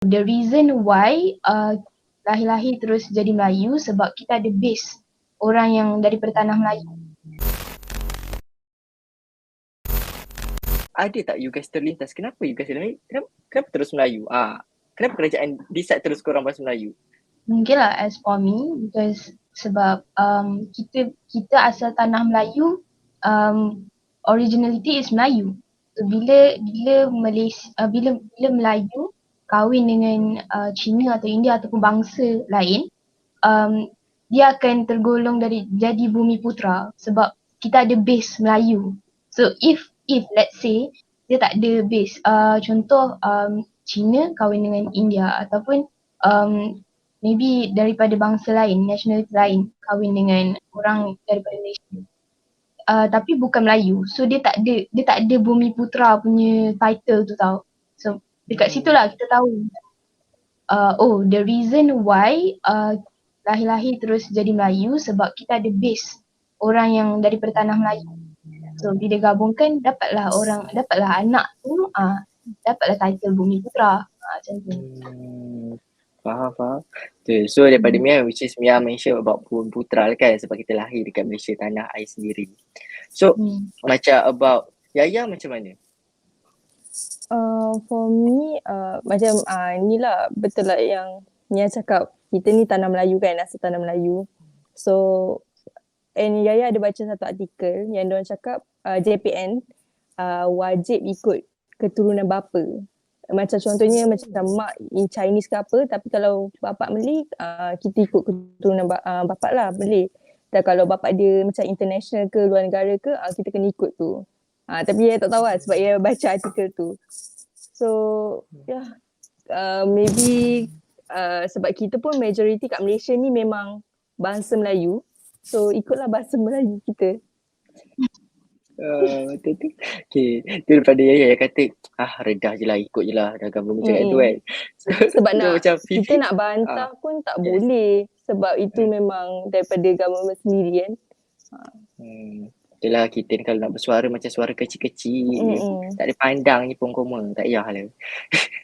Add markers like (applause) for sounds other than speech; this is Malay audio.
The reason why uh, lahir-lahir terus jadi Melayu sebab kita ada base orang yang daripada tanah Melayu. Ada tak you guys terlintas kenapa you guys lahir? Kenapa, kenapa terus Melayu? Ah, kenapa kerajaan decide terus korang bahasa Melayu? Mungkin lah as for me because sebab um, kita kita asal tanah Melayu um, originality is Melayu. So bila bila Malaysia uh, bila bila Melayu kahwin dengan uh, Cina atau India ataupun bangsa lain um, dia akan tergolong dari jadi bumi putra sebab kita ada base Melayu. So if if let's say dia tak ada base uh, contoh um, Cina kahwin dengan India ataupun um, maybe daripada bangsa lain, nationality lain kahwin dengan orang daripada Malaysia. Uh, tapi bukan Melayu. So dia tak ada dia tak ada bumi putra punya title tu tau. So dekat situ lah kita tahu. Uh, oh the reason why uh, lahir-lahir terus jadi Melayu sebab kita ada base orang yang daripada tanah Melayu. So bila gabungkan dapatlah orang dapatlah anak tu uh, dapatlah title bumi putra. Uh, macam tu. Hmm, faham, faham. Okay, so daripada Hmm. Mia, which is Mia mention about Bumi Putra lah kan sebab kita lahir dekat Malaysia, tanah air sendiri. So Hmm. macam about Yaya macam mana? Uh, for me, uh, macam uh, inilah betul lah yang Nia cakap. Kita ni tanah Melayu kan, asal tanah Melayu. So, and Yaya ada baca satu artikel yang diorang cakap uh, JPN uh, wajib ikut keturunan bapa. Macam contohnya macam mak in Chinese ke apa tapi kalau bapak Malay uh, kita ikut keturunan ba- uh, bapak lah Malay. Dan kalau bapak dia macam international ke luar negara ke uh, kita kena ikut tu. Uh, tapi dia tak tahu lah sebab dia baca artikel tu. So yeah uh, maybe uh, sebab kita pun majority kat Malaysia ni memang bangsa Melayu. So ikutlah bahasa Melayu kita. Uh, betul tu. Okay, tu daripada Yaya yang kata, ah redah je lah, ikut je lah dah government cakap tu Mm-mm. kan. So, Sebab (laughs) nak macam kita nak bantah pun tak Yes. boleh sebab itu Hmm. memang daripada government sendiri kan. hmm, itulah kita ni kalau nak bersuara macam suara kecil-kecil, Mm-mm. tak ada pandang je pun koma, tak payah lah. (laughs)